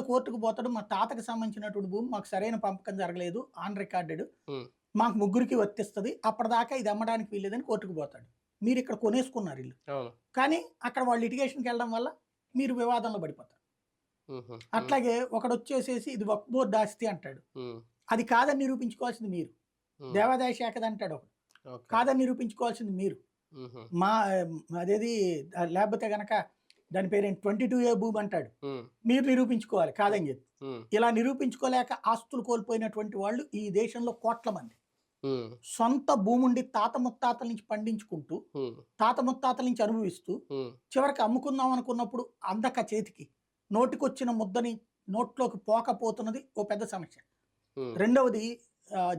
కోర్టుకు పోతాడు. మా తాతకు సంబంధించినటువంటి భూమి మాకు సరైన పంపకం జరగలేదు. ఆన్ రికార్డెడ్ మాకు ముగ్గురికి వర్తిస్తుంది అప్పటిదాకా ఇది అమ్మడానికి వీల్లేదని కోర్టుకు పోతాడు. మీరు ఇక్కడ కొనేసుకున్నారు ఇల్లు. కానీ అక్కడ వాళ్ళు లిటిగేషన్కి వెళ్ళడం వల్ల మీరు వివాదంలో పడిపోతారు. అట్లాగే ఒకడు వచ్చేసేసి ఇది వక్ బోర్డు ఆస్తి అంటాడు. అది కాదని నిరూపించుకోవాల్సింది మీరు. దేవాదాయ శాఖది అంటాడు ఒకడు. కాదని నిరూపించుకోవాల్సింది మీరు. మా అదేది లేకపోతే గనక దాని పేరేంటి? ట్వంటీ టూ ఏ భూమి అంటాడు. మీరు నిరూపించుకోవాలి కాదని చెప్పి. ఇలా నిరూపించుకోలేక ఆస్తులు కోల్పోయినటువంటి వాళ్ళు ఈ దేశంలో కోట్ల మంది. సొంత భూముండి తాత ముత్తాతల నుంచి పండించుకుంటూ తాత ముత్తాతల నుంచి అనుభవిస్తూ చివరికి అమ్ముకుందాం అనుకున్నప్పుడు అందక చేతికి నోటికొచ్చిన ముద్దని నోట్లోకి పోకపోతున్నది ఓ పెద్ద సమస్య. రెండవది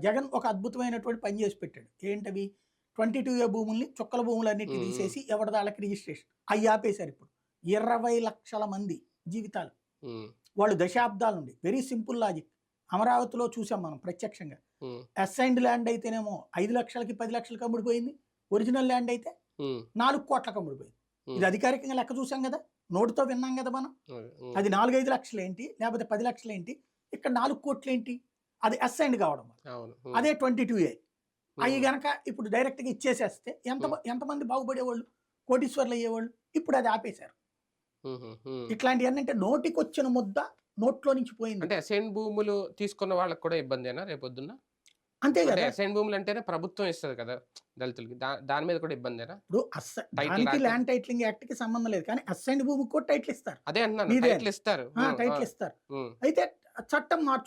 జగన్ ఒక అద్భుతమైనటువంటి పని చేసి పెట్టాడు. ఏంటవి? ట్వంటీ టూ ఏ భూముల్ని చుక్కల భూములన్నిటి. తీసేసి ఎవరి దాళ్ళకి రిజిస్ట్రేషన్? అవి ఆపేశారు ఇప్పుడు. ఇరవై లక్షల మంది జీవితాలు. వాళ్ళు దశాబ్దాల నుండి వెరీ సింపుల్ లాజిక్ అమరావతిలో చూసాం మనం ప్రత్యక్షంగా. అసైన్డ్ ల్యాండ్ అయితేనేమో ఐదు లక్షలకి పది లక్షలకి అమ్ముడిపోయింది ఒరిజినల్ ల్యాండ్ అయితే నాలుగు కోట్లకు అమ్ముడిపోయింది ఇది అధికారికంగా లెక్క చూసాం కదా? నోటుతో విన్నాం కదా మనం? అది నాలుగైదు లక్షలు ఏంటి లేకపోతే పది లక్షలు ఏంటి ఇక్కడ నాలుగు కోట్లు ఏంటి అది అసైన్డ్ కావడం అదే ట్వంటీ టూ ఏ. అవి గనక ఇప్పుడు డైరెక్ట్గా ఇచ్చేసేస్తే ఎంత ఎంతమంది బాగుపడేవాళ్ళు? కోటీశ్వర్లు అయ్యేవాళ్ళు? ఇప్పుడు అది ఆపేశారు. ఇట్లాంటివన్నీ అంటే నోటికి వచ్చిన ముద్ద నోట్లో నుంచి పోయింది. అంటే అసైన్ భూములు తీసుకున్న వాళ్ళకి కూడా ఇబ్బందేనా రేపొద్దున అంతే కదా. అసైన్ భూములు అంటేనే ప్రభుత్వం ఇస్తుంది కదా దళితులకి. దాని మీద కూడా ఇబ్బందేనా? ఇప్పుడు దానికి ల్యాండ్ టైటిలింగ్ యాక్ట్కి సంబంధం లేదు కానీ అసైన్డ్ భూమికి కూడా టైటిల్ ఇస్తారు అదే అంటున్నాను. టైటిల్ ఇస్తారు టైటిల్ ఇస్తారు అయితే చట్టం మార్చు